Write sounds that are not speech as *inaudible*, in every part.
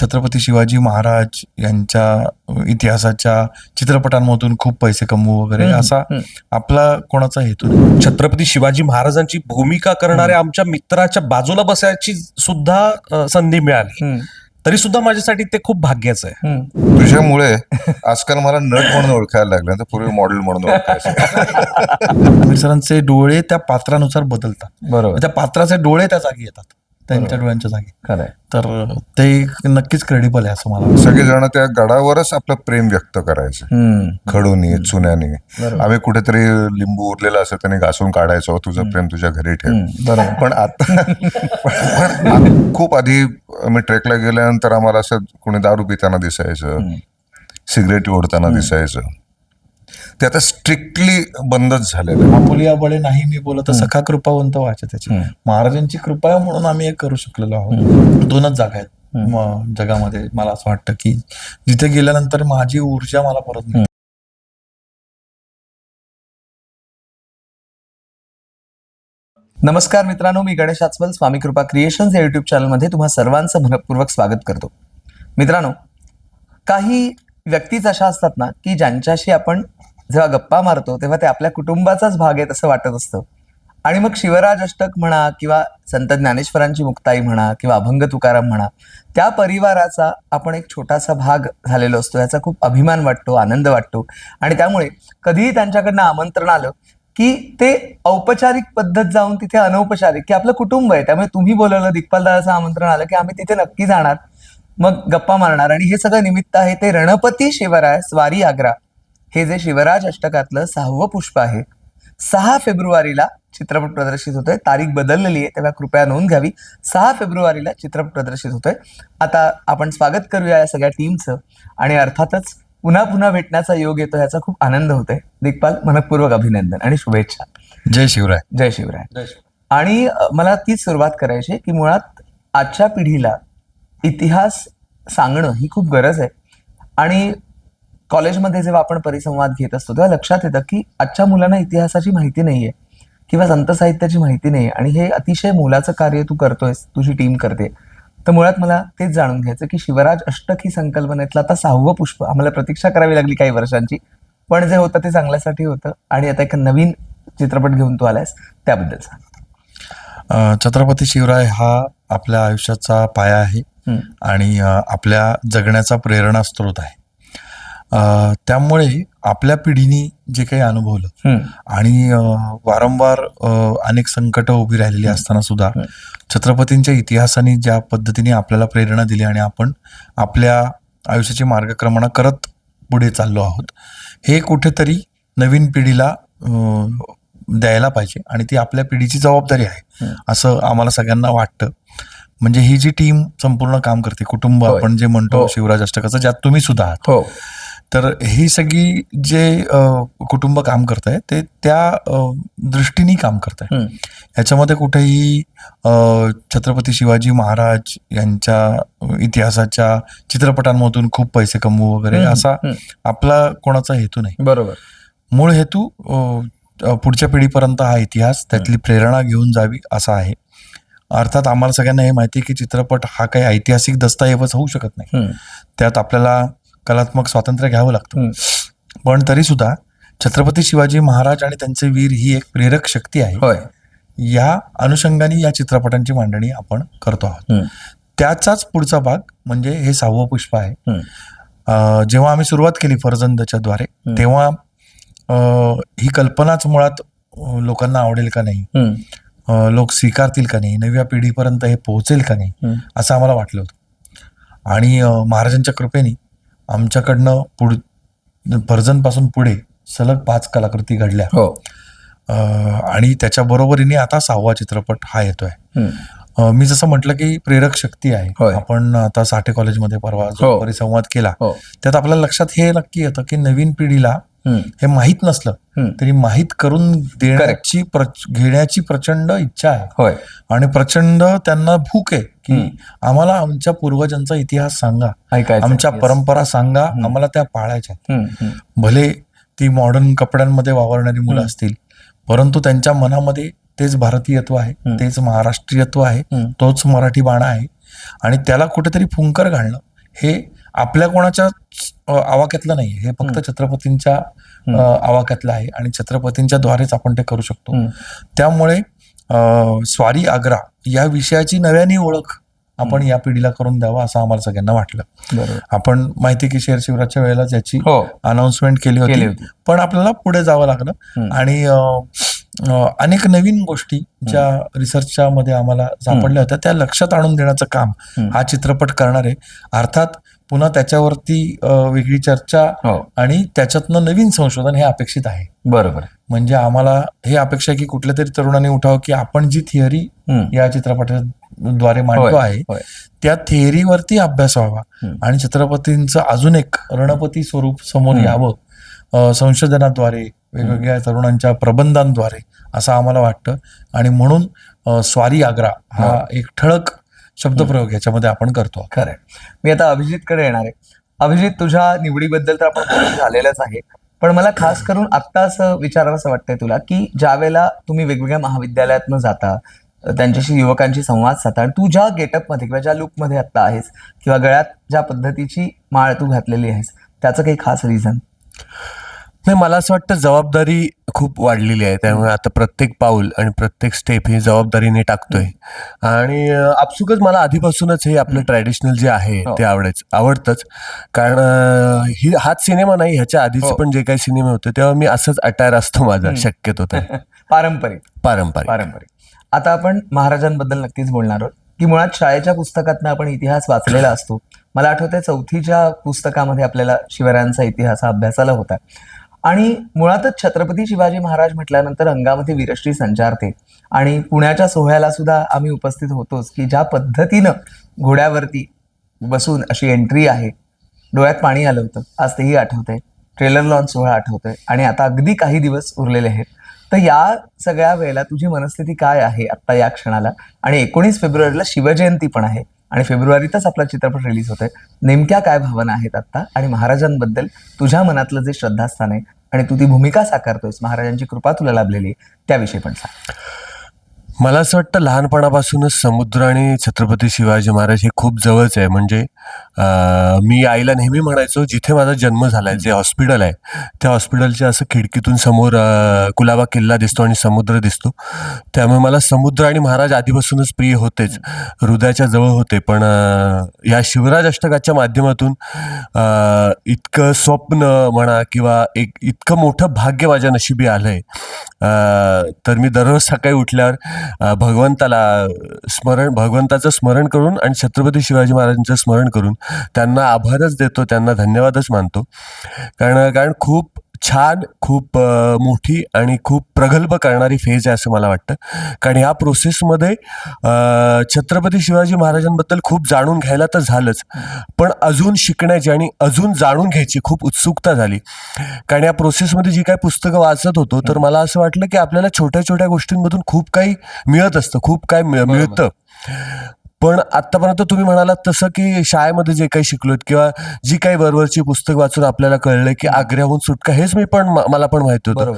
छत्रपती शिवाजी महाराज यांच्या इतिहासाच्या चित्रपटांमधून खूप पैसे कमवू वगैरे असा. आपला कोणाचा हेतू नाही. छत्रपती शिवाजी महाराजांची भूमिका करणाऱ्या आमच्या मित्राच्या बाजूला बसायची सुद्धा संधी मिळाली. तरी सुद्धा माझ्यासाठी ते खूप भाग्याचं आहे. तुझ्यामुळे *laughs* आजकाल मला नट म्हणून ओळखायला लागलं तर पूर्वी मॉडेल म्हणून सरांचे डोळे त्या पात्रानुसार बदलतात. बरोबर. त्या पात्राचे डोळे त्या जागी येतात. त्यांच्या डोळ्यांच्या जागी. खरंय. तर ते नक्कीच क्रेडिबल आहे असं मला. सगळेजण त्या गडावरच आपलं प्रेम व्यक्त करायचे. खडूनी चुन्यानी. बरोबर. आम्ही कुठेतरी लिंबू उरलेला असं त्याने घासून काढायचो तुझं प्रेम तुझ्या घरी ठेव. बरोबर. पण आता पण आ- खूप आधी आम्ही ट्रेकला गेल्यानंतर आम्हाला असं कोणी दारू पिताना दिसायचं सिगरेट ओढताना दिसायचं. ते आता स्ट्रिक्टली बंदच झालेलं आहे. आपुलिया बळे नाही मी बोलत सखा कृपावंत वाचा त्याची. महाराजांची कृपा आहे म्हणून आम्ही एक करू शकलेलो आहोत. दोनच जागा आहेत. जगामध्ये मला असं वाटतं की जिथे गेल्यानंतर माझी ऊर्जा मला परत मिळते. नमस्कार मित्रांनो मी गणेश आचवल स्वामी कृपा क्रिएशन्स या युट्यूब चॅनलमध्ये तुम्हा सर्वांचं मनपूर्वक स्वागत करतो. मित्रांनो काही व्यक्तीच अशा असतात ना की ज्यांच्याशी आपण जेव्हा गप्पा मारतो तेव्हा ते आपल्या कुटुंबाचाच भाग आहेत असं वाटत असतं. आणि मग शिवराज अष्टक म्हणा किंवा संत ज्ञानेश्वरांची मुक्ताई म्हणा किंवा अभंग तुकाराम म्हणा त्या परिवाराचा आपण एक छोटासा भाग झालेलो असतो याचा खूप अभिमान वाटतो आनंद वाटतो. आणि त्यामुळे कधीही त्यांच्याकडनं आमंत्रण आलं की ते औपचारिक पद्धत जाऊन तिथे अनौपचारिक की आपलं कुटुंब आहे त्यामुळे तुम्ही बोलवलं दिग्पालदाचं आमंत्रण आलं की आम्ही तिथे नक्की जाणार मग गप्पा मारणार. आणि हे सगळं निमित्त आहे ते रणपती शिवराय स्वारी आग्रा. हे जे शिवराज अष्टकातलं सहावं पुष्प आहे सहा फेब्रुवारीला चित्रपट प्रदर्शित होतोय. तारीख बदललेली आहे तेव्हा कृपया नोंद घ्यावी. सहा फेब्रुवारीला चित्रपट प्रदर्शित होतोय. आता आपण स्वागत करूया या सगळ्या टीमचं आणि अर्थातच पुन्हा पुन्हा भेटण्याचा योग येतो याचा खूप आनंद होतोय. दिग्पाल मनपूर्वक अभिनंदन आणि शुभेच्छा. जय शिवराय. जय शिवराय. आणि मला तीच सुरुवात करायची आहे की मुळात आजच्या पिढीला इतिहास सांगणं ही खूप गरज आहे. आणि कॉलेजमध्ये जेव्हा आपण परिसंवाद घेत असतो तेव्हा लक्षात येतं की आजच्या मुलांना इतिहासाची माहिती नाहीये किंवा संत साहित्याची माहिती नाही आणि हे अतिशय मोलाचं कार्य तू करतोयस तुझी टीम करते. तर मुळात मला तेच जाणून घ्यायचं की शिवराज अष्टक ही संकल्पनेतलं आता सहावं पुष्प आम्हाला प्रतीक्षा करावी लागली काही वर्षांची. पण जे होतं ते चांगल्यासाठी होतं आणि आता एक नवीन चित्रपट घेऊन तू आलायस त्याबद्दल सांग. छत्रपती शिवराय हा आपल्या आयुष्याचा पाया आहे. आणि आपल्या जगण्याचा प्रेरणा स्रोत आहे. त्यामुळे आपल्या पिढीने जे काही अनुभवलं आणि वारंवार अनेक संकट उभी राहिलेली असताना सुद्धा छत्रपतींच्या इतिहासाने ज्या पद्धतीने आपल्याला प्रेरणा दिली आणि आपण आपल्या आयुष्याची मार्गक्रमणा करत पुढे चाललो आहोत हे कुठेतरी नवीन पिढीला द्यायला पाहिजे आणि ती आपल्या पिढीची जबाबदारी आहे असं आम्हाला सगळ्यांना वाटतं. म्हणजे ही जी टीम संपूर्ण काम करते कुटुंब. आपण जे म्हणतो हो. शिवराज अष्टकाचं ज्यात तुम्ही सुद्धा आहात. हो. तर ही सगळी जे कुटुंब काम करत आहे ते त्या दृष्टीने काम करत आहे. याच्यामध्ये कुठेही छत्रपती शिवाजी महाराज यांच्या इतिहासाच्या चित्रपटांमधून खूप पैसे कमवू वगैरे असा. आपला कोणाचा हेतू नाही बरोबर मूळ हेतू पुढच्या पिढीपर्यंत हा इतिहास त्यातली प्रेरणा घेऊन जावी असा आहे अर्थात आम्हाला सगळ्यांना हे माहिती आहे की चित्रपट हा काही ऐतिहासिक दस्तऐवज होऊ शकत नाही. त्यात आपल्याला कलात्मक स्वातंत्र्य घ्यावं लागतं. पण तरी सुद्धा छत्रपती शिवाजी महाराज आणि त्यांचे वीर ही एक प्रेरक शक्ती आहे. होय. या अनुषंगाने या चित्रपटांची मांडणी आपण करतो आहोत. त्याचाच पुढचा भाग म्हणजे हे सहावं पुष्प आहे. जेव्हा आम्ही सुरुवात केली फरजंदच्या द्वारे तेव्हा ही कल्पनाच मुळात लोकांना आवडेल का नाही? लोक स्वीकारतील का नाही? नव्या पिढीपर्यंत हे पोहोचेल का नाही. असं आम्हाला वाटलं होतं. आणि महाराजांच्या कृपेने आमच्याकडनं पुढ फर्जनपासून पुढे सलग पाच कलाकृती घडल्या. हो. आणि त्याच्या बरोबरीने आता सहावा चित्रपट हा येतोय. मी जसं म्हटलं की प्रेरक शक्ती आहे. आपण आता साठे कॉलेजमध्ये परवा हो. परिसंवाद केला हो. त्यात आपल्या लक्षात हे नक्की येतं की नवीन पिढीला. हे माहीत नसलं. तरी माहीत करून देण्याची घेण्याची प्रचंड इच्छा आहे. होय. आणि प्रचंड त्यांना भूक आहे. की आम्हाला आमच्या पूर्वजांचा इतिहास सांगा. आमच्या. परंपरा सांगा. आम्हाला त्या पाळायच्या. भले ती मॉडर्न कपड्यांमध्ये वावरणारी मुलं असतील परंतु त्यांच्या मनामध्ये तेच भारतीयत्व आहे तेच महाराष्ट्रीयत्व आहे. तोच मराठी बाणा आहे. आणि त्याला कुठेतरी फुंकर घालणं हे आपल्या कोणाच्या आवाक्यातलं नाही हे फक्त छत्रपतींच्या आवाक्यातलं आहे. आणि छत्रपतींच्या द्वारेच आपण ते करू शकतो. त्यामुळे स्वारी आग्रा या विषयाची नव्याने ओळख आपण या पिढीला करून द्यावा असं आम्हाला सगळ्यांना वाटलं. आपण माहिती की शेअर शिवराच्या वेळेला ज्याची हो. अनाउन्समेंट केली होती. पण आपल्याला पुढे जावं लागलं. आणि अनेक नवीन गोष्टी ज्या रिसर्चच्या मध्ये आम्हाला सापडल्या होत्या. त्या लक्षात आणून देण्याचं काम. हा चित्रपट करणार आहे अर्थात पुन्हा त्याच्यावरती वेगळी चर्चा हो आणि त्याच्यातनं नवीन संशोधन हे अपेक्षित आहे बरोबर म्हणजे आम्हाला हे अपेक्षा आहे की कुठल्या तरी तरुणाने उठावं की आपण जी थिअरी. या चित्रपटाद्वारे मांडतो आहे. त्या थिअरीवरती अभ्यास व्हावा. आणि छत्रपतींचं अजून एक रणपती स्वरूप समोर. यावं संशोधनाद्वारे वेगवेगळ्या तरुणांच्या प्रबंधांद्वारे असं आम्हाला वाटतं आणि म्हणून स्वारी आग्रा हा एक ठळक शब्दप्रयोग याच्यामध्ये आपण करतो. खरंय मी आता अभिजितकडे येणार आहे. अभिजित तुझ्या निवडीबद्दल तर आपण झालेलंच आहे. पण मला खास करून आत्ता असं विचारावंसं वाटतंय तुला की ज्या वेळेला तुम्ही वेगवेगळ्या महाविद्यालयातनं जाता त्यांच्याशी युवकांशी संवाद साधता आणि तू ज्या गेटअपमध्ये किंवा ज्या लुकमध्ये आत्ता आहेस किंवा गळ्यात ज्या पद्धतीची माळ तू घातलेली आहेस त्याचं काही खास रिझन नाही मला असं वाटतं जबाबदारी खूप वाढलेली आहे. त्यामुळे आता प्रत्येक पाऊल आणि प्रत्येक स्टेप ही जबाबदारीने टाकतोय. आणि आपसुकच मला आधीपासूनच हे आपलं ट्रॅडिशनल जे आहे हो. ते आवडायचं आवडतंच. कारण ही हाच सिनेमा नाही ह्याच्या आधीचे हो. पण जे काही सिनेमे होते तेव्हा मी असंच अटायर असतो माझा शक्यतो *laughs* पारंपरिक. पारंपरिक. पारंपरिक. आता आपण महाराजांबद्दल नक्कीच बोलणार आहोत की मुळात शाळेच्या पुस्तकातनं आपण इतिहास वाचलेला असतो. मला आठवतंय चौथीच्या पुस्तकामध्ये आपल्याला शिवरायांचा इतिहास हा अभ्यासाला होता. आणि मुळातच छत्रपती शिवाजी महाराज म्हटल्यानंतर अंगामध्ये वीरश्री संचारते. आणि पुण्याच्या सोहळ्याला सुद्धा आम्ही उपस्थित होतोच की ज्या पद्धतीनं घोड्यावरती बसून अशी एंट्री आहे. डोळ्यात पाणी आलं होतं. आज तेही आठवतंय. ट्रेलर लॉन्च सोहळा आठवतोय. आणि आता अगदी काही दिवस उरलेले आहेत. तर या सगळ्या वेळेला तुझी मनस्थिती काय आहे आत्ता या क्षणाला? आणि एकोणीस फेब्रुवारीला शिवजयंती पण आहे. आणि फेब्रुवारीतच आपला चित्रपट रिलीज होतोय. नेमक्या काय भावना आहेत आत्ता? आणि महाराजांबद्दल तुझ्या मनातलं जे श्रद्धास्थान आहे आणि तू ती भूमिका साकारतोयस महाराजांची कृपा तुला लाभलेली आहे त्याविषयी पण सांग. मला असं वाटतं लहानपणापासूनच समुद्र आणि छत्रपती शिवाजी महाराज हे खूप जवळच आहे. म्हणजे मी आईला नेहमी म्हणायचो जिथे माझा जन्म झालाय जे हॉस्पिटल आहे त्या हॉस्पिटलच्या असं खिडकीतून समोर कुलाबा किल्ला दिसतो आणि समुद्र दिसतो. त्यामुळे मला समुद्र आणि महाराज आधीपासूनच प्रिय होतेच हृदयाच्या जवळ होते. पण या शिवराज अष्टकाच्या माध्यमातून इतकं स्वप्न म्हणा किंवा एक इतकं मोठं भाग्य माझ्या नशिबी आलंय. आहे तर मी दररोज सकाळी उठल्यावर भगवंताला स्मरण भगवंताचं स्मरण करून आणि छत्रपती शिवाजी महाराजांचं स्मरण करून त्यांना आभारच देतो त्यांना धन्यवादच मानतो. कारण कारण खूप छान खूप मोठी आणि खूप प्रगल्भ करणारी फेज आहे असं मला वाटतं. कारण ह्या प्रोसेसमध्ये छत्रपती शिवाजी महाराजांबद्दल खूप जाणून घ्यायला तर झालंच. पण अजून शिकण्याची आणि अजून जाणून घ्यायची खूप उत्सुकता झाली. कारण या प्रोसेसमध्ये जी काही पुस्तकं वाचत होतो तर मला असं वाटलं की आपल्याला छोट्या छोट्या गोष्टींमधून खूप काही मिळत असतं खूप काही मिळ- मिळतं. पण आतापर्यंत तुम्ही म्हणालात तसं की शाळेमध्ये जे काही शिकलोत किंवा जी काही वरवरची पुस्तक वाचून आपल्याला कळलं की आग्र्याहून सुटका हेच मी पण मला पण माहिती होतं.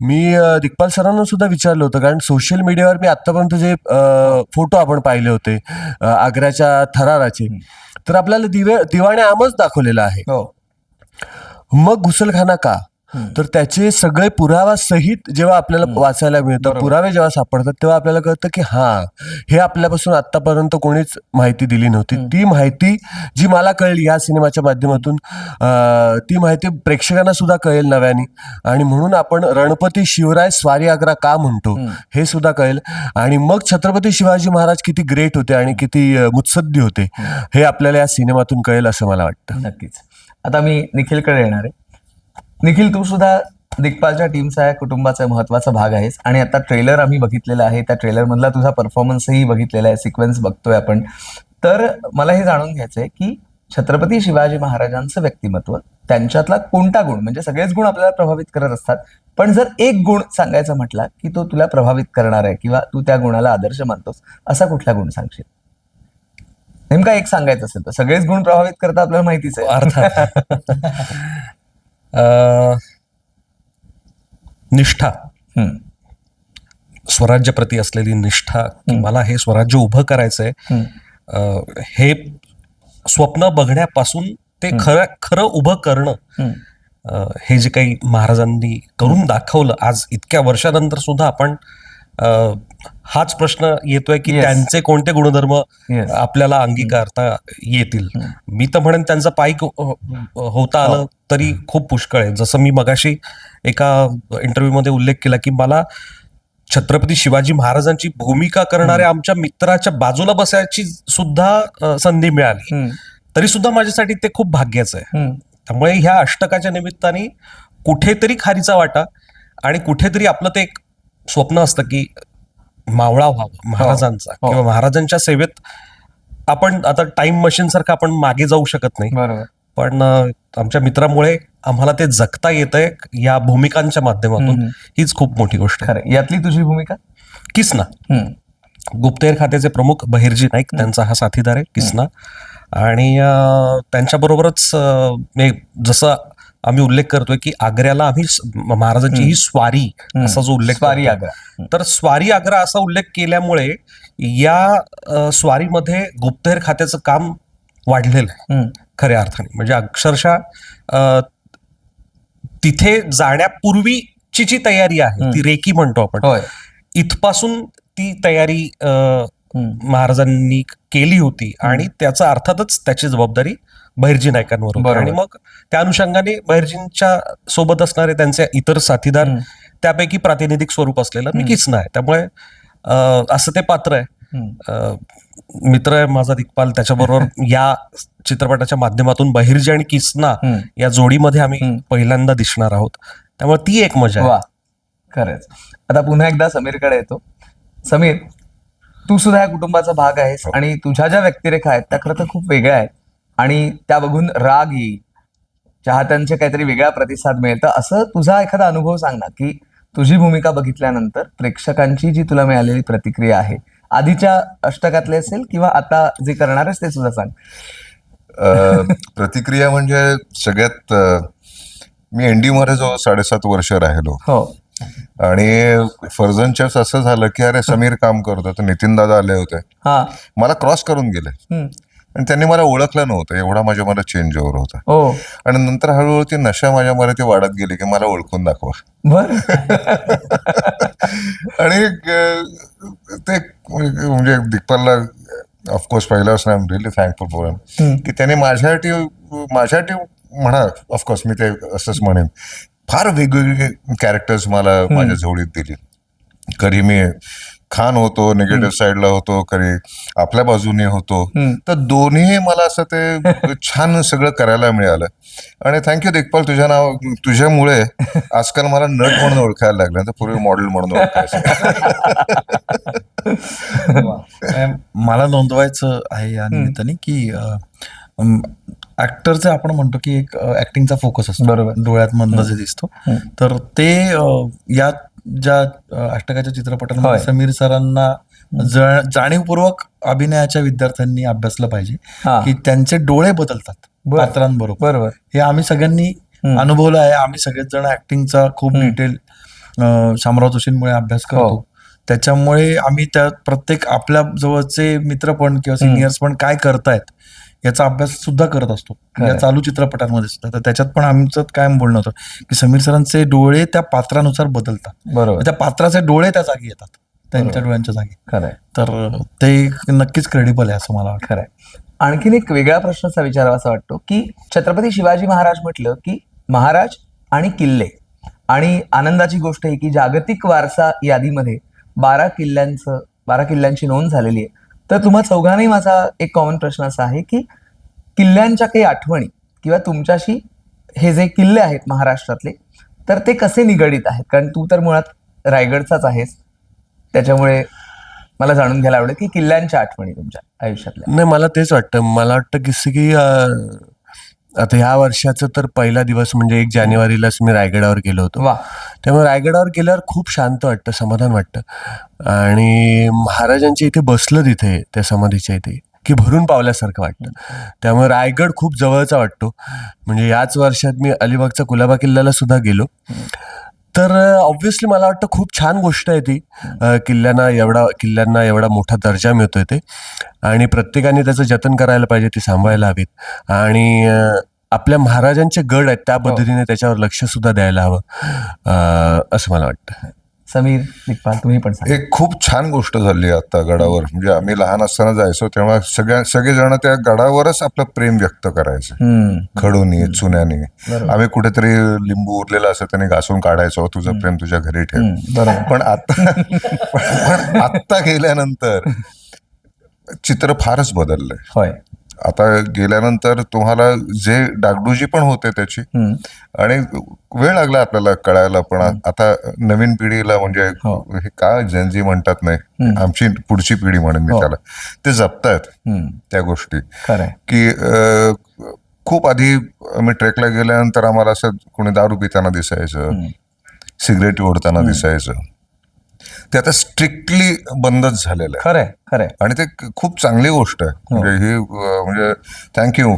मी दिग्पाल सरांना सुद्धा विचारलं होतं कारण सोशल मीडियावर मी आतापर्यंत जे फोटो आपण पाहिले होते आग्र्याच्या थराराचे तर आपल्याला दिवे दिवाणे आमच दाखवलेला आहे. हो. मग घुसलखाना का. तर त्याचे सगळे पुरावा सहित जेव्हा आपल्याला वाचायला मिळतं बरोबर. पुरावे जेव्हा सापडतात तेव्हा आपल्याला कळतं की हा हे आपल्यापासून आतापर्यंत कोणीच माहिती दिली नव्हती. ती माहिती जी मला कळली या सिनेमाच्या माध्यमातून ती माहिती प्रेक्षकांना सुद्धा कळेल नव्याने. आणि म्हणून आपण रणपती शिवराय स्वारी आग्रा का म्हणतो. हे सुद्धा कळेल. आणि मग छत्रपती शिवाजी महाराज किती ग्रेट होते आणि किती मुत्सद्दी होते हे आपल्याला या सिनेमातून कळेल असं मला वाटतं. नक्कीच. आता मी निखिलकडे येणार आहे. निखिल तू सुद्धा दिग्पालच्या टीमचा या कुटुंबाचा महत्त्वाचा भाग आहेस. आणि आता ट्रेलर आम्ही बघितलेला आहे. त्या ट्रेलर मधला तुझा परफॉर्मन्सही बघितलेला आहे. सिक्वेन्स बघतोय आपण. तर मला हे जाणून घ्यायचंय की छत्रपती शिवाजी महाराजांचं व्यक्तिमत्व त्यांच्यातला कोणता गुण म्हणजे सगळेच गुण आपल्याला प्रभावित करत असतात. पण जर एक गुण सांगायचा म्हटला की तो तुला प्रभावित करणार आहे किंवा तू त्या गुणाला आदर्श मानतोस असा कुठला गुण सांगशील? नेमका एक सांगायचं असेल तर. सगळेच गुण प्रभावित करतात आपल्याला माहितीच आहे. अर्थात. *laughs* निष्ठा. हम्म, स्वराज्याप्रती असलेली निष्ठा मला हे स्वराज्य उभं करायचंय. हे स्वप्न बघण्यापासून ते खरं खरं उभं करणं. हे जे काही महाराजांनी करून दाखवलं आज इतक्या वर्षानंतर सुद्धा आपण हाच प्रश्न येतोय की Yes. त्यांचे कोणते गुणधर्म Yes. आपल्याला अंगीकारता येतील मी तर म्हणेन त्यांचं पायी होता आलं तरी खूप पुष्कळ आहे जसं मी मगाशी एका इंटरव्ह्यू मध्ये उल्लेख केला की मला छत्रपती शिवाजी महाराजांची भूमिका करणाऱ्या आमच्या मित्राच्या बाजूला बसायची सुद्धा संधी मिळाली. तरी सुद्धा माझ्यासाठी ते खूप भाग्याचं आहे. त्यामुळे ह्या अष्टकाच्या निमित्ताने कुठेतरी खारीचा वाटा आणि कुठेतरी आपलं ते एक स्वप्न असतं की मावळा व्हावा महाराजांचा हो. किंवा महाराजांच्या सेवेत आपण आता टाइम मशीन सारखं आपण मागे जाऊ शकत नाही. पण आमच्या मित्रामुळे आम्हाला ते जगता येत आहे या भूमिकांच्या माध्यमातून. हीच खूप मोठी गोष्ट आहे. यातली तुझी भूमिका? किसना. हम्म. गुप्तहेर खात्याचे प्रमुख बहिर्जी नाईक त्यांचा हा साथीदार आहे किसना. आणि त्यांच्याबरोबरच जसं आम्ही उल्लेख करतोय की आग्र्याला आम्ही महाराजांची ही स्वारी असा जो उल्लेख स्वारी. आग्रा. तर स्वारी आग्रा असा उल्लेख केल्यामुळे या स्वारीमध्ये गुप्तहेर खात्याचं काम वाढलेलं आहे. खऱ्या अर्थाने. म्हणजे अक्षरशः तिथे जाण्यापूर्वीची जी तयारी आहे ती रेकी म्हणतो आपण. इथपासून ती तयारी. महाराजांनी केली होती आणि त्याचा अर्थातच त्याची जबाबदारी बहिर्जी नायकांवर. आणि मग त्या अनुषंगाने बहिर्जींच्या सोबत असणारे त्यांचे इतर साथीदार त्यापैकी प्रातिनिधिक स्वरूप असलेलं मी किसना आहे त्यामुळे अ, असं ते पात्र आहे. मित्र आहे माझा दिग्पाल. त्याच्याबरोबर *laughs* या चित्रपटाच्या माध्यमातून बहिर्जी आणि किसना. या जोडीमध्ये आम्ही पहिल्यांदा दिसणार आहोत. त्यामुळे ती एक मजा वा. खरंच. आता पुन्हा एकदा समीरकडे येतो. समीर तू सुद्धा या कुटुंबाचा भाग आहेस आणि तुझ्या ज्या व्यक्तिरेखा आहेत त्या खरं तर खूप वेगळ्या आहेत. आणि त्या बघून राग येईल चाहत्यांचे काहीतरी वेगळा प्रतिसाद मिळेल. तर असं तुझा एखादा अनुभव सांग ना की तुझी भूमिका बघितल्यानंतर प्रेक्षकांची जी तुला मिळालेली प्रतिक्रिया आहे आधीच्या अष्टकातले असेल किंवा आता जे करणार आहेस ते सुद्धा सांग. प्रतिक्रिया म्हणजे सगळ्यात मी एनडी मध्ये जवळ साडेसात वर्ष राहिलो. हो. आणि फर्जनच्याच असं झालं की अरे समीर काम करतो तर नितीन दादा आले होते. हा. मला क्रॉस करून गेले. आणि त्यांनी मला ओळखलं नव्हतं. एवढा माझ्या मला चेंज ओव्हर होता. हो. आणि नंतर हळूहळू ती नशा माझ्यामध्ये ती वाढत गेली की मला ओळखून दाखवा. बर. *laughs* आणि ते म्हणजे दिग्पालला ऑफकोर्स पहिला असं आय रिअली थँकफुल फॉर की त्याने माझ्यासाठी माझ्यासाठी म्हणा ऑफकोर्स मी ते असंच म्हणेन. फार वेगवेगळे कॅरेक्टर्स मला माझ्या जवळीत दिली. कधी मी खान होतो निगेटिव्ह साईडला होतो कधी आपल्या बाजूने होतो. तर दोन्ही मला असं ते *laughs* छान सगळं करायला मिळालं. आणि थँक्यू दिग्पाल तुझ्या नाव तुझ्यामुळे आजकाल मला नट म्हणून ओळखायला लागलं तर पूर्वी मॉडेल म्हणून ओळखायचं *laughs* मला नोंदवायचं आहे या निमित्ताने की ऍक्टरचे आपण म्हणतो की एक ऍक्टिंगचा फोकस असतो. बरोबर. डोळ्यात मधनं जे दिसतो. तर ते या ज्या अष्टकाच्या चित्रपटांमध्ये. समीर सरांना जाणीवपूर्वक अभिनयाच्या विद्यार्थ्यांनी अभ्यासलं पाहिजे. की त्यांचे डोळे बदलतात बरं. पात्रांबरोबर. बरोबर. हे आम्ही सगळ्यांनी अनुभवलं आहे. आम्ही सगळेच जण ऍक्टिंगचा खूप डिटेल शामराव जोशींमुळे अभ्यास हो. करतो. त्याच्यामुळे आम्ही त्या प्रत्येक आपल्या जवळचे मित्र पण किंवा सिनियर्स पण काय करतायत याचा अभ्यास सुद्धा करत असतो. या चालू चित्रपटांमध्ये सुद्धा. तर त्याच्यात पण आमचं कायम बोलणं होतं की समीर सरांचे डोळे त्या पात्रानुसार बदलतात. बरोबर. त्या पात्राचे डोळे त्या जागी येतात. त्यांच्या डोळ्यांच्या जागी. खरंय. तर ते नक्कीच क्रेडिबल आहे असं मला वाटतं. खरंय. आणखीन एक वेगळ्या प्रश्नाचा विचारावासा वाटतो की छत्रपती शिवाजी महाराज म्हटलं की महाराज आणि किल्ले आणि आनंदाची गोष्ट आहे की जागतिक वारसा यादीमध्ये बारा किल्ल्यांचं बारा किल्ल्यांची नोंद झालेली आहे. तर तुम्हा चौघांनाही माझा एक कॉमन प्रश्न असा आहे की किल्ल्यांच्या काही आठवणी किंवा तुमच्याशी हे जे किल्ले आहेत महाराष्ट्रातले तर ते कसे निगडीत आहेत? कारण तू तर मुळात रायगडचाच आहेस. त्याच्यामुळे मला जाणून घ्यायला आवडेल की किल्ल्यांच्या आठवणी तुमच्या आयुष्यातल्या. नाही मला तेच वाटतं. मला वाटतं की की आता ह्या वर्षाचा तर पहिला दिवस म्हणजे एक जानेवारीलाच मी रायगडावर गेलो होतो. वा. त्यामुळे रायगडावर गेल्यावर खूप शांत वाटतं समाधान वाटतं. आणि महाराजांच्या इथे बसलं तिथे त्या समाधीच्या इथे की भरून पावल्यासारखं वाटतं. त्यामुळे रायगड खूप जवळचा वाटतो. म्हणजे याच वर्षात मी अलिबागचा कुलाबा किल्ल्याला सुद्धा गेलो. तर ऑब्व्हियसली मला वाटतं खूप छान गोष्ट आहे ती. किल्ल्यांना एवढा किल्ल्यांना एवढा मोठा दर्जा मिळतोय ते. आणि प्रत्येकाने त्याचं जतन करायला पाहिजे ती सांभाळायला हवीत. आणि आपल्या महाराजांचे गड आहेत त्या पद्धतीने त्याच्यावर लक्ष सुद्धा द्यायला हवं. असं मला वाटतं. समीर दिग्पाल तुम्ही पण सांगा. एक खूप छान गोष्ट झाली आता गडावर. म्हणजे आम्ही लहान असताना जायचो तेव्हा सगळ्या सगळेजण त्या गडावरच आपलं प्रेम व्यक्त करायचे. हम्म. खडूनी चुन्यानी. आम्ही कुठेतरी लिंबू उरलेला असं त्याने घासून काढायचो तुझं प्रेम तुझ्या घरी ठेव. हम्म, बरोबर. पण आता पण आत्ता गेल्यानंतर *laughs* चित्र फारच बदललंय. होय. आता गेल्यानंतर तुम्हाला जे डागडुजी पण होते त्याची. आणि वेळ लागला आपल्याला कळायला पण आता नवीन पिढीला म्हणजे हो. हे का जनजी म्हणतात नाही आमची पुढची पिढी म्हणेन मी हो. त्याला ते जपतायत. त्या गोष्टी की खूप आधी आम्ही ट्रेकला गेल्यानंतर आम्हाला असं कोणी दारू पिताना दिसायचं सिगरेट ओढताना दिसायचं ते आता स्ट्रिक्टली बंदच झालेलं आहे. खरंय खरंय. आणि ते खूप चांगली गोष्ट आहे. म्हणजे ही म्हणजे थँक्यू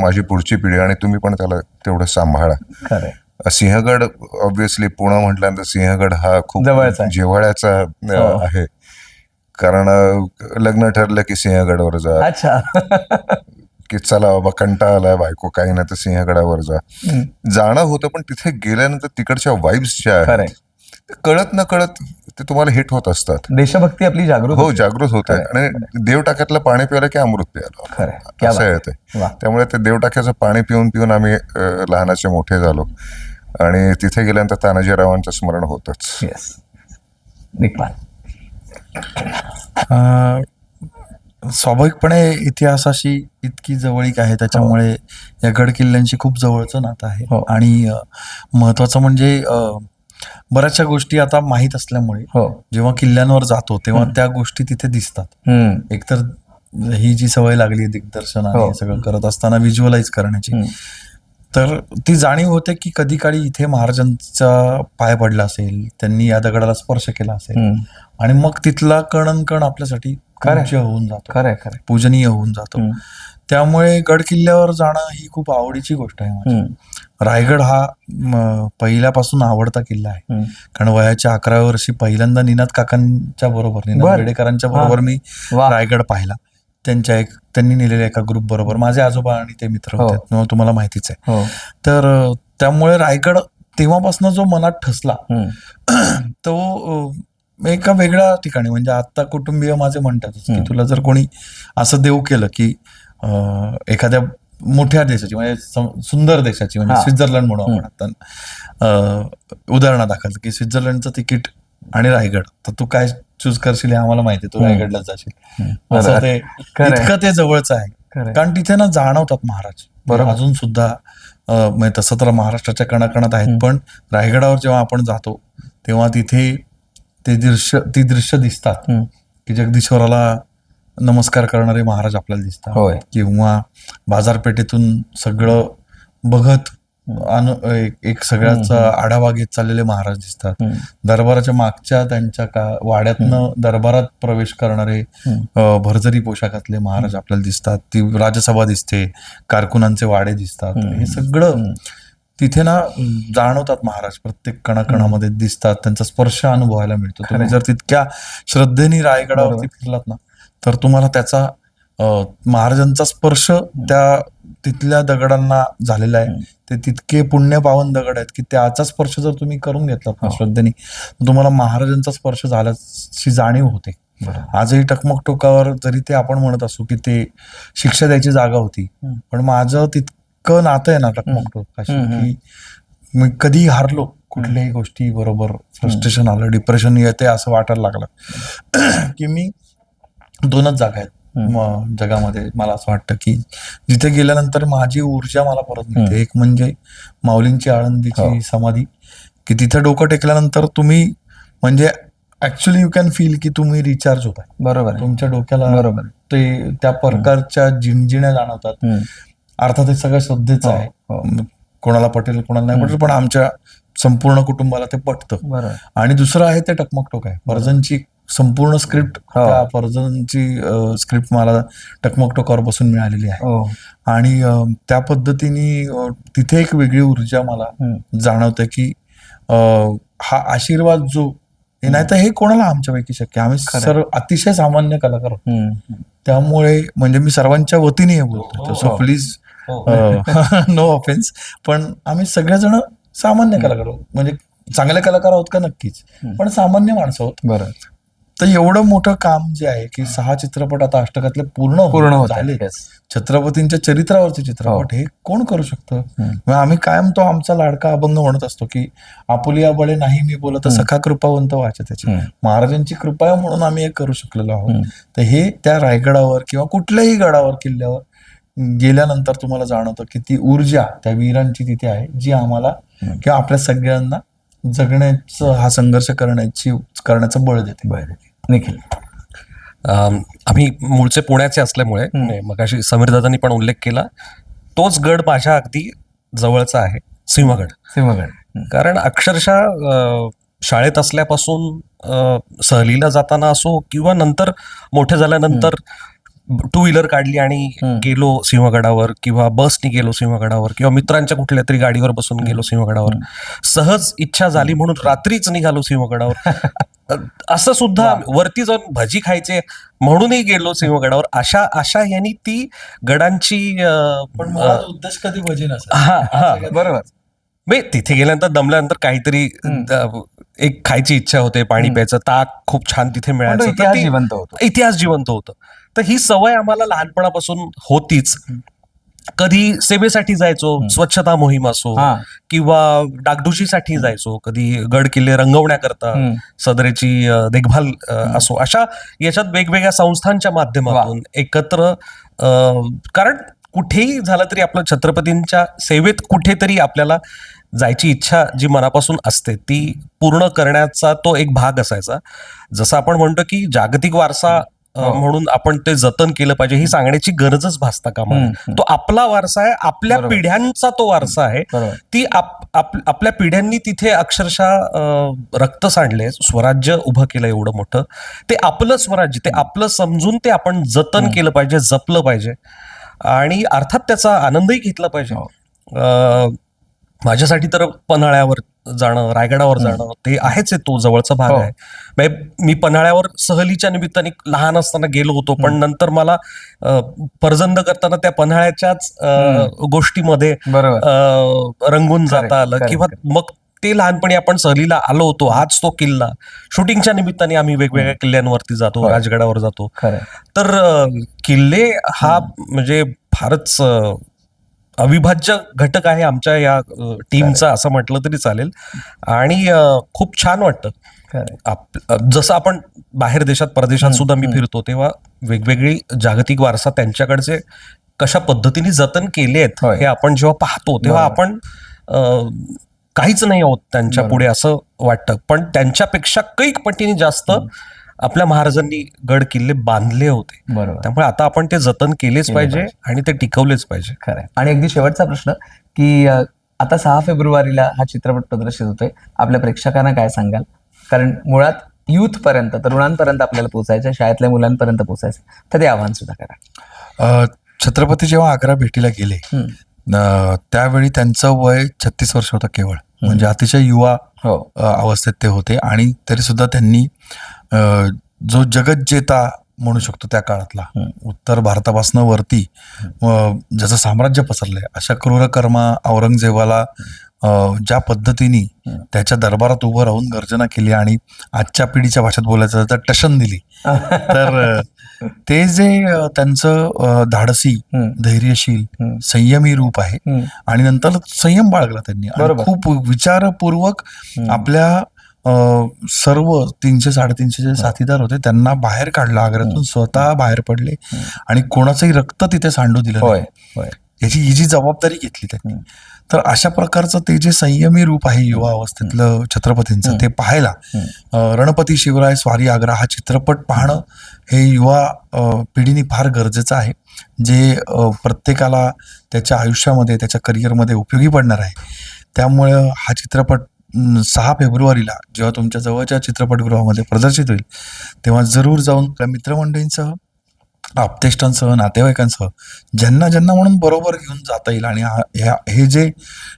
माझी पुढची पिढी आणि तुम्ही पण त्याला तेवढं सांभाळा. खरंय. सिंहगड ऑब्विसली पुणे म्हटल्यानंतर सिंहगड हा खूप. जिव्हाळ्याचा हो. आहे. कारण लग्न ठरलं की सिंहगडवर जा. अच्छा. *laughs* की चला बाबा कंटाळा आलाय बायको काही नाही तर सिंहगडावर जा. जाणं होतं पण तिथे गेल्यानंतर तिकडच्या वाईब्स ज्या कळत न कळत ते तुम्हाला हिट होत असतात. देशभक्ती आपली जागृत हो होते. जागृत होत. आहे आणि देव टाक्यातलं पाणी प्यायलं की अमृत प्यायलं? असं बात. आहे. त्यामुळे ते देवटाक्याचं पाणी पिऊन पिऊन आम्ही लहानाचे मोठे झालो. आणि तिथे गेल्यानंतर तानाजीरावांचं स्मरण होतच. येस दिग्पाल अं, स्वाभाविकपणे इतिहासाशी इतकी जवळीक आहे त्याच्यामुळे या गड किल्ल्यांशी खूप जवळचं नातं आहे. हो. आणि महत्वाचं म्हणजे बऱ्याचशा गोष्टी आता माहीत असल्यामुळे हो जेव्हा किल्ल्यांवर जातो तेव्हा त्या गोष्टी तिथे दिसतात हम्म. एकतर ही जी सवय लागली आहे दिग्दर्शन आणि हो. हे सगळं करत असताना व्हिज्युअलाइज करण्याची हम्म. तर ती जाणीव होते की कधी काळी इथे महाराजांचा पाय पडला असेल त्यांनी या दगडाला स्पर्श केला असेल हम्म. आणि मग तिथला कण कण आपल्यासाठी खरंय. पूज्य होऊन जातो खरंय खरंय पूजनीय होऊन जातो हम्म. त्यामुळे गड किल्ल्यावर जाणं ही खूप आवडीची गोष्ट आहे माझी. रायगड हा म, पहिल्यापासून आवडता किल्ला आहे. कारण वयाच्या अकराव्या वर्षी पहिल्यांदा निनाद काकांच्या बरोबर निनाद बर. बेडेकरांच्या बरोबर मी वा. रायगड पाहिला त्यांच्या एक त्यांनी नेलेल्या एका ग्रुप बरोबर माझे आजोबा आणि ते मित्र हो. होते त्यामुळे तुम्हाला माहितीच आहे हो तर अ, त्यामुळे रायगड तेव्हापासून जो मनात ठसला हम्म. *clears throat* तो अ, एका वेगळ्या ठिकाणी म्हणजे आता कुटुंबीय माझे म्हणतातच की तुला जर कोणी असं देऊ केलं की एखाद्या मोठ्या देशाची म्हणजे सुंदर देशाची म्हणजे. स्वित्झर्लंड म्हणू आपण आता अ, उदाहरणादाखल की स्वित्झर्लंडचं तिकीट आणि रायगड तर तू काय चूज करशील हे आम्हाला माहिती तू रायगडलाच जाशील असं ते. इतकं ते जवळचं आहे. कारण तिथे ना जाणवतात महाराज बरोबर. अजून सुद्धा म्हणजे तसं तर महाराष्ट्राच्या कणाकणात आहेत पण रायगडावर जेव्हा आपण जातो तेव्हा तिथे ते दृश्य ती दृश्य दिसतात. की जगदीश्वराला नमस्कार करणारे महाराज आपल्याला दिसतात. होय. किंवा बाजारपेठेतून सगळं बघत अनु एक- सगळ्याचा आढावा घेत चाललेले महाराज दिसतात. दरबाराच्या मागच्या त्यांच्या का वाड्यातनं दरबारात प्रवेश करणारे भरजरी पोशाखातले महाराज आपल्याला दिसतात. ती राजसभा दिसते कारकुनांचे वाडे दिसतात. हे सगळं तिथे ना जाणवतात महाराज. प्रत्येक कणाकणामध्ये दिसतात. त्यांचा स्पर्श अनुभवायला मिळतो. तुम्ही जर तितक्या श्रद्धेने रायगडावरती फिरलात ना तर तुम्हाला त्याचा महाराजांचा स्पर्श त्या तिथल्या दगडांना झालेला आहे. ते तितके पुण्य पावन दगड आहेत की त्याचा स्पर्श जर तुम्ही करून घेतलात ना श्रद्धेने तुम्हाला महाराजांचा स्पर्श झाल्याची जाणीव होते. आजही टकमक टोकावर जरी ते आपण म्हणत असू की ते शिक्षा द्यायची जागा होती पण माझं तितकं नातं आहे ना टकमक टोकाशी की मी कधी हारलो कुठल्याही गोष्टी बरोबर फ्रस्ट्रेशन आलं डिप्रेशन येते असं वाटायला लागलं. की मी दोनच जागा आहेत. जगामध्ये मला असं वाटतं की जिथे गेल्यानंतर माझी ऊर्जा मला परत मिळते. एक म्हणजे माऊलींची आळंदीची समाधी की तिथे डोकं टेकल्यानंतर तुम्ही म्हणजे ऍक्च्युली यू कॅन फील की तुम्ही रिचार्ज होता बरोबर. तुमच्या डोक्याला बरोबर. ते त्या प्रकारच्या झिणझिण्या जाणवतात. अर्थात हे सगळं श्रद्धेचं आहे. हो. कोणाला पटेल कोणाला नाही पटेल पण आमच्या संपूर्ण कुटुंबाला ते पटतं. आणि दुसरं आहे ते टकमक टोक आहे फर्जनची संपूर्ण स्क्रिप्ट हो. त्या फर्जनची स्क्रिप्ट मला टकमक टोकावर बसून मिळालेली आहे. हो. आणि त्या पद्धतीने तिथे एक वेगळी ऊर्जा मला. जाणवते की हा आशीर्वाद जो हे नाही तर हे कोणाला आमच्यापैकी शक्य? आम्ही सर्व अतिशय सामान्य कलाकार. त्यामुळे म्हणजे मी सर्वांच्या वतीने हे बोलतो सो. प्लीज. नो ऑफेन्स पण आम्ही सगळेजण सामान्य कलाकार आहोत. म्हणजे चांगले कलाकार आहोत का? नक्कीच. पण सामान्य माणसं आहोत. बरं. तर एवढं मोठं काम जे आहे की सहा चित्रपट आता अष्टकातले पूर्ण पूर्ण होत. छत्रपतींच्या चरित्रावरचे चित्रपट हे. कोण करू शकतं? आम्ही कायम तो आमचा लाडका अभंग म्हणत असतो की आपुलिया बळे नाही मी बोलत सखा कृपावंत वाच त्याची. महाराजांची कृपा म्हणून आम्ही हे करू शकलेलो आहोत. तर हे त्या रायगडावर किंवा कुठल्याही गडावर किल्ल्यावर गेल्यानंतर तुम्हाला जाणवतं की ती ऊर्जा त्या वीरांची तिथे आहे जी आम्हाला किंवा आपल्या सगळ्यांना जगण्याचं हा संघर्ष करण्याची करण्याचं बळ देते. निखिल. आम्ही मूळचे पुण्याचे असल्यामुळे मग अशी समीर दादांनी पण उल्लेख केला तोच गड माझ्या अगदी जवळचा आहे सिंहगड. सिंहगड. कारण अक्षरशः शाळेत असल्यापासून सहलीला जाताना असो किंवा नंतर मोठे झाल्यानंतर टू व्हीलर काढली आणि गेलो सिंहगडावर किंवा बसनी गेलो सिंहगडावर किंवा मित्रांच्या कुठल्या तरी गाडीवर बसून गेलो सिंहगडावर. सहज इच्छा झाली म्हणून रात्रीच निघालो सिंहगडावर. *laughs* असं सुद्धा वरती जाऊन भजी खायचे म्हणूनही गेलो सिंहगडावर. अशा अशा यांनी ती गडांची पण उद्देश कधी भजी हा बरोबर. म्हणजे तिथे गेल्यानंतर दमल्यानंतर काहीतरी एक खायची इच्छा होते पाणी प्यायचं ताक खूप छान तिथे मिळायचं तर इतिहास ती- जिवंत होतो. इतिहास जिवंत होतं. तर ही सवय आम्हाला लहानपणापासून होतीच. कधी सेवेसाठी जायचो स्वच्छता मोहीम असो. किंवा डागडुजीसाठी जायचो कधी गड किल्ले रंगवण्याकरता. सदरेची देखभाल असो अशा याच्यात वेगवेगळ्या संस्थांच्या माध्यमातून एकत्र कारण कुठेही झालं तरी आपलं छत्रपतींच्या सेवेत कुठेतरी आपल्याला जायची इच्छा जी मनापासून असते ती पूर्ण करण्याचा तो एक भाग असायचा जसं आपण म्हणतो की जागतिक वारसा. म्हणून आपण ते जतन केलं पाहिजे ही सांगण्याची गरजच भासता कामा तो आपला वारसा आहे आपल्या. पिढ्यांचा तो वारसा आहे. ती आप, आप, आपल्या पिढ्यांनी तिथे अक्षरशः रक्त सांडले स्वराज्य उभं केलं एवढं मोठं. ते आपलं स्वराज्य ते आपलं समजून ते आपण जतन केलं पाहिजे जपलं पाहिजे. आणि अर्थात त्याचा आनंदही घेतला पाहिजे. हो. माझ्यासाठी तर पन्हाळ्यावर जाणं रायगडावर जाणं ते आहेच आहे तो जवळचा भाग हो. आहे. म्हणजे मी पन्हाळ्यावर सहलीच्या निमित्ताने लहान असताना गेलो होतो पण नंतर मला अ, परजंद करताना त्या पन्हाळ्याच्याच अ, गोष्टीमध्ये बरोबर. अ, रंगून जाता आलं correct, किंवा मग ते लहानपणी आपण सहलीला आलो होतो हाच तो किल्ला. शूटिंगच्या निमित्ताने आम्ही वेगवेगळ्या किल्ल्यांवरती जातो होय. राजगडावर जातो. खरं तर अ, किल्ले हा म्हणजे फारच अ, अविभाज्य घटक आहे आमच्या या टीमचा असं म्हटलं तरी चालेल. आणि खूप छान वाटतं. जसं आपण बाहेर देशात परदेशात सुद्धा मी फिरतो तेव्हा वेगवेगळी जागतिक वारसा त्यांच्याकडचे कशा पद्धतीने जतन केले आहेत. हे आपण जेव्हा पाहतो तेव्हा आपण काहीच नाही आहोत त्यांच्या पुढे असं वाटतं. पण त्यांच्यापेक्षा कैक पटीने जास्त आपल्या महाराजांनी गड किल्ले बांधले होते. बरोबर. त्यामुळे आता आपण ते जतन केलेच पाहिजे आणि ते टिकवलेच पाहिजे. खरं आहे. आणि अगदी शेवटचा प्रश्न की आता सहा फेब्रुवारीला हा चित्रपट प्रदर्शित होतोय. आपल्या प्रेक्षकांना काय सांगाल? कारण मुळात युथ पर्यंत तरुणांपर्यंत आपल्याला पोहोचायचं शाळेतल्या मुलांपर्यंत पोहोचायचं तर ते आव्हान सुद्धा करा. छत्रपती जेव्हा आग्रा भेटीला गेले त्यावेळी त्यांचं वय छत्तीस वर्ष होतं केवळ. म्हणजे अतिशय युवा हो. अवस्थेत ते होते. आणि तरी सुद्धा त्यांनी जो जगज्जेता म्हणू शकतो त्या काळातला उत्तर भारतापासून वरती ज्याचं साम्राज्य पसरलंय अशा क्रूरकर्मा औरंगजेबाला ज्या पद्धतीने त्याच्या दरबारात उभं राहून गर्जना केली आणि आजच्या पिढीच्या भाषेत बोलायचं तर टशन दिली *laughs* तर ते जे त्यांचं धाडसी. धैर्यशील. संयमी रूप आहे. आणि नंतर संयम बाळगला त्यांनी. खूप विचारपूर्वक आपल्या सर्व तीनशे साडेतीनशे जे साथीदार होते त्यांना बाहेर काढलं आग्र्यातून स्वतः बाहेर पडले आणि कोणाचंही रक्त तिथे सांडू दिलं याची ही जी जबाबदारी घेतली त्यांनी. तर अशा प्रकारचं ते जे संयमी रूप आहे युवा अवस्थेतलं छत्रपतींचं ते पाहायला रणपती शिवराय स्वारी आग्रा हा चित्रपट पाहणं हे युवा पिढीने फार गरजेचं आहे. जे प्रत्येकाला त्याच्या आयुष्यामध्ये त्याच्या करिअरमध्ये उपयोगी पडणार आहे. त्यामुळं हा चित्रपट सहा फेब्रुवारीला जेव्हा तुमच्या जवळच्या चित्रपटगृहामध्ये प्रदर्शित होईल तेव्हा जरूर जाऊन मित्रमंडळींसह आपतेष्टांसह नातेवाईकांसह ज्यांना ज्यांना म्हणून बरोबर घेऊन जाता येईल आणि हा- ह्या- हे जे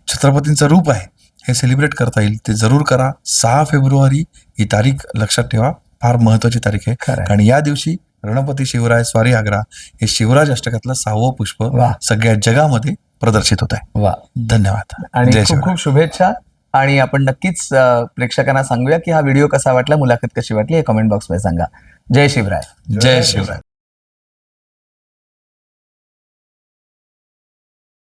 छत्रपतींचं रूप आहे हे सेलिब्रेट करता येईल ते जरूर करा. सहा फेब्रुवारी ही तारीख लक्षात ठेवा. फार महत्वाची तारीख आहे. कारण या दिवशी रणपती शिवराय स्वारी आग्रा हे शिवराज अष्टकातलं सहावं पुष्प. सगळ्या जगामध्ये प्रदर्शित होत आहे. वा. धन्यवाद. आणि खूप खूप शुभेच्छा. आणि आपण नक्कीच प्रेक्षकांना सांगूया की हा व्हिडिओ कसा वाटला मुलाखत कशी वाटली हे कमेंट बॉक्समध्ये सांगा. जय शिवराय. जय शिवराय.